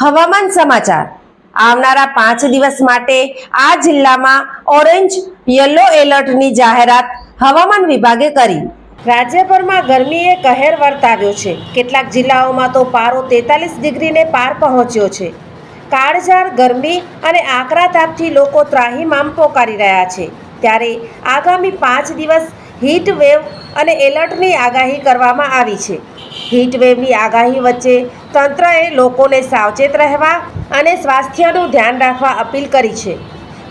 હવામાન સમાચાર. આવનારા પાંચ દિવસ માટે આ જિલ્લામાં ઓરેન્જ, યલો એલર્ટની જાહેરાત હવામાન વિભાગે કરી. રાજ્યભરમાં ગરમીએ કહેર વર્તાવ્યો છે. કેટલાક જિલ્લાઓમાં તો પારો તેતાલીસ ડિગ્રીને પાર પહોંચ્યો છે. કાળઝાળ, ગરમી અને આકરા તાપથી લોકો ત્રાહીમામ પોકારી રહ્યા છે. ત્યારે આગામી પાંચ દિવસ હીટ વેવ અને એલર્ટની આગાહી કરવામાં આવી છે. હીટ વેવની આગાહી વચ્ચે તંત્રએ લોકોને સાવચેત રહેવા અને સ્વાસ્થ્યનું ધ્યાન રાખવા અપીલ કરી છે.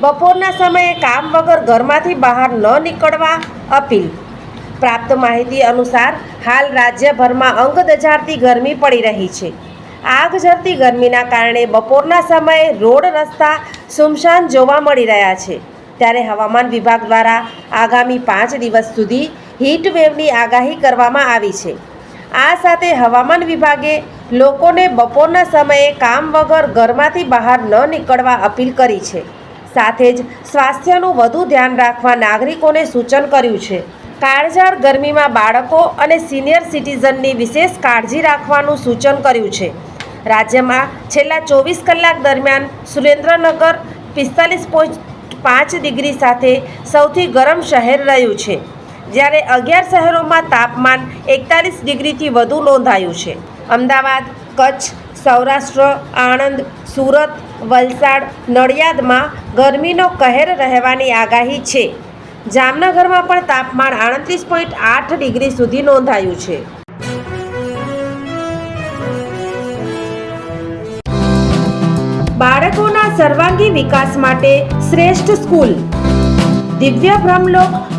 બપોરના સમયે કામ વગર ઘરમાંથી બહાર ન નીકળવા અપીલ. પ્રાપ્ત માહિતી અનુસાર, હાલ રાજ્યભરમાં અંગ દજાડતી ગરમી પડી રહી છે. આગ ઝરતી ગરમીના કારણે બપોરના સમયે રોડ રસ્તા સુમશાન જોવા મળી રહ્યા છે. ત્યારે હવામાન વિભાગ દ્વારા આગામી પાંચ દિવસ સુધી હીટ વેવની આગાહી કરવામાં આવી છે. આ સાથે હવામાન વિભાગે લોકોને બપોરના સમયે કામ વગર ઘરમાંથી બહાર ન નીકળવા અપીલ કરી છે. સાથે જ સ્વાસ્થ્યનું વધુ ધ્યાન રાખવા નાગરિકોને સૂચન કર્યું છે. કાળઝાળ ગરમીમાં બાળકો અને સિનિયર સિટીઝનની વિશેષ કાળજી રાખવાનું સૂચન કર્યું છે. રાજ્યમાં છેલ્લા ચોવીસ કલાક દરમિયાન સુરેન્દ્રનગર પિસ્તાલીસ પોઈન્ટ પાંચ ડિગ્રી સાથે સૌથી ગરમ શહેર રહ્યું છે. જ્યારે અગિયાર શહેરોમાં તાપમાન એકતાલીસ ડિગ્રીથી વધુ નોંધાયું છે. અમદાવાદ, કચ્છ, સૌરાષ્ટ્ર, આણંદ, સુરત, વલસાડ, નડિયાદમાં ગરમીનો કહેર રહેવાની આગાહી છે. જામનગરમાં પણ તાપમાન આડત્રીસ પોઈન્ટ આઠ ડિગ્રી સુધી નોંધાયું છે. બાળકોના સર્વાંગી વિકાસ માટે શ્રેષ્ઠ સ્કૂલ. દિવ્ય Brahmlok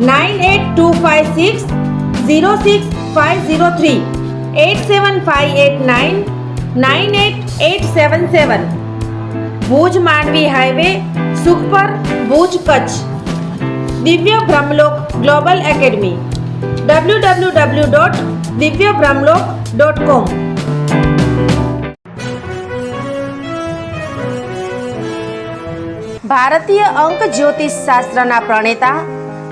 nine eight two five six zero six five zero three eight seven five eight nine nine eight eight seven seven Bhuj Mandvi highway Sukhpar Bhuj Kutch Divya Brahmalok global academy W W W dot Divya Brahmalok dot કોમ ભારતીય અંક જ્યોતિષ શાસ્ત્રના પ્રણેતા